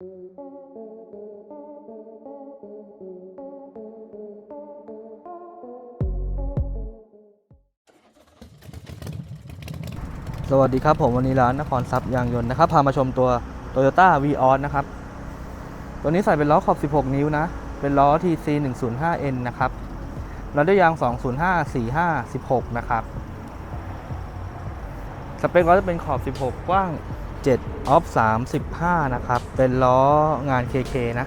สวัสดีครับผมวันนี้ร้านนครทรัพย์ยางยนต์นะครับพามาชมตัว Toyota v ีออนะครับ ตัวนี้ใส่เป็นล้อขอบ 16 นิ้วนะ เป็นล้อ TC 105N นะครับล้วด้วยยาง 205 45 16 นะครับ สเปคล้อจะเป็นขอบ 16 กว้าง 7ออฟ35 นะครับ เป็นล้องาน KK นะ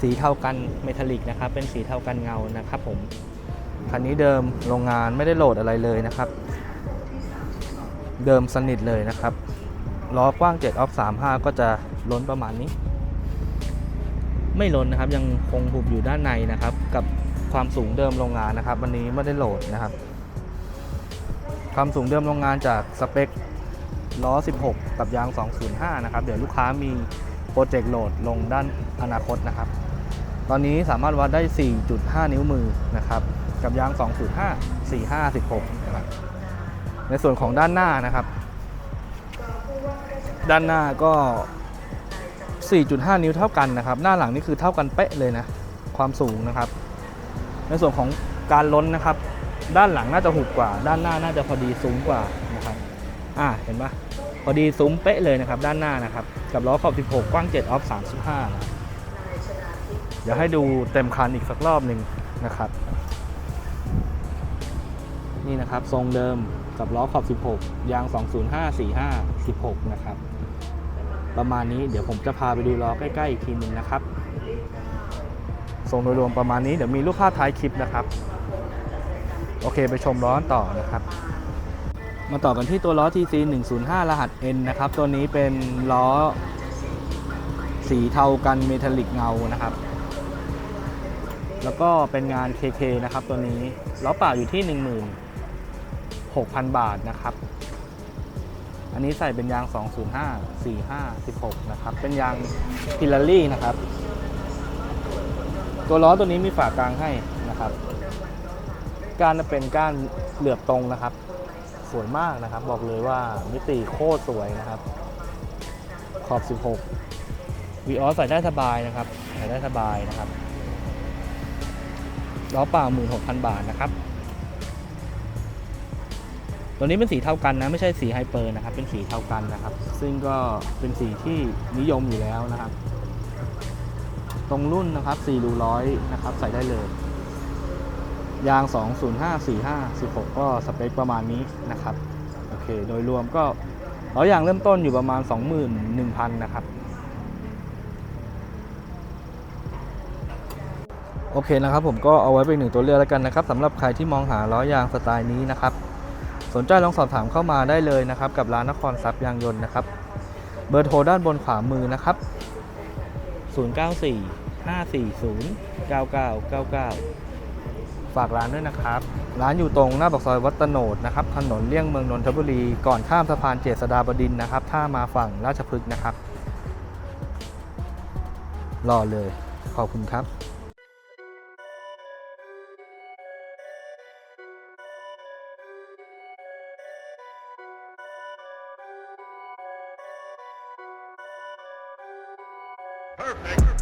สีเท่ากันเมทัลลิกนะครับ เป็นสีเท่ากันเงานะครับผม คันนี้เดิมโรงงานไม่ได้โหลดอะไรเลยนะครับ เดิมสนิทเลยนะครับ ล้อกว้าง7ออฟ35 ก็จะล้นประมาณนี้ ไม่ล้นนะครับ ยังคงหุบอยู่ด้านในนะครับ กับความสูงเดิมโรงงานนะครับ วันนี้ไม่ได้โหลดนะครับ ความสูงเดิมโรงงานจากสเปค ล้อ 16 กับยาง 205 นะครับ เดี๋ยวลูกค้ามีโปรเจกต์โหลดลงด้านอนาคตนะครับ ตอนนี้สามารถวัดได้ 4.5 นิ้วมือนะครับ กับยาง 205 45 16นะครับในส่วนของด้านหน้านะครับ ด้านหน้าก็ 4.5 นิ้วเท่ากันนะครับ หน้าหลังนี่คือเท่ากันเป๊ะเลยนะ ความสูงนะครับ ในส่วนของการล้นนะครับ ด้านหลังน่าจะหุบกว่า ด้านหน้าน่าจะพอดีซุ้มกว่านะครับ อ่าเห็นปะพอดีซุ้มเป๊ะเลยนะครับ ด้านหน้านะครับ กับล้อขอบ 16 กว้าง 7 ออฟ 35นะเดี๋ยวให้ดูเต็มคันอีกสักรอบหนึ่งนะครับ นี่นะครับ ทรงเดิมกับล้อขอบ 16 ยาง 205 45 16 นะครับ ประมาณนี้เดี๋ยวผมจะพาไปดูล้อใกล้ ๆ อีกทีหนึ่งนะครับ ทรงโดยรวมประมาณนี้เดี๋ยวมีรูปภาพท้ายคลิปนะครับ โอเคไปชมล้อนต่อนะครับ มาต่อกันที่ตัวล้อ TC 105 รหัส N นะครับ ตัวนี้เป็นล้อสีเทากันเมทัลลิกเงานะครับ แล้วก็เป็นงาน KK นะครับ ตัวนี้ล้อเปล่าอยู่ที่ 16,000 บาทนะครับ อันนี้ใส่เป็นยาง 205 45 16 นะครับ เป็นยางพิลารี่นะครับ ตัวล้อตัวนี้มีฝากลางให้นะครับก้านจะเป็นก้านเหลือบตรงนะครับ สวยมากนะครับ บอกเลยว่ามิติโคตรสวยนะครับ ขอบ 16วีออใส่ได้สบายนะครับใส่ได้สบายนะครับล้อเปล่า 16,000 บาทนะครับ ตัวนี้เป็นสีเท่ากันนะ ไม่ใช่สีไฮเปอร์นะครับ เป็นสีเท่ากันนะครับ ซึ่งก็เป็นสีที่นิยมอยู่แล้วนะครับ ตรงรุ่นนะครับ4รูร้อยนะครับ ใส่ได้เลย ยาง 205 45 16 ก็สเปคประมาณนี้นะครับ โอเค โดยรวมก็ล้อยางเริ่มต้นอยู่ประมาณ 21,000 นะครับ โอเคนะครับผมก็เอาไว้เป็นหนึ่งตัวเลือกแล้วกันนะครับสำหรับใครที่มองหาล้อยางสไตล์นี้นะครับ สนใจลองสอบถามเข้ามาได้เลยนะครับ กับร้านนครทรัพย์ยางยนต์นะครับ เบอร์โทรด้านบนขวามือนะครับ 094 540 9999 ฝากร้านด้วยนะครับ ร้านอยู่ตรงหน้าปากซอยวัดตโนดนะครับ ถนนเลี่ยงเมืองนนทบุรี ก่อนข้ามสะพานเจษฎาบดินนะครับ ถ้ามาฝั่งราชพฤกษ์นะครับ รอเลย ขอบคุณครับ Perfect.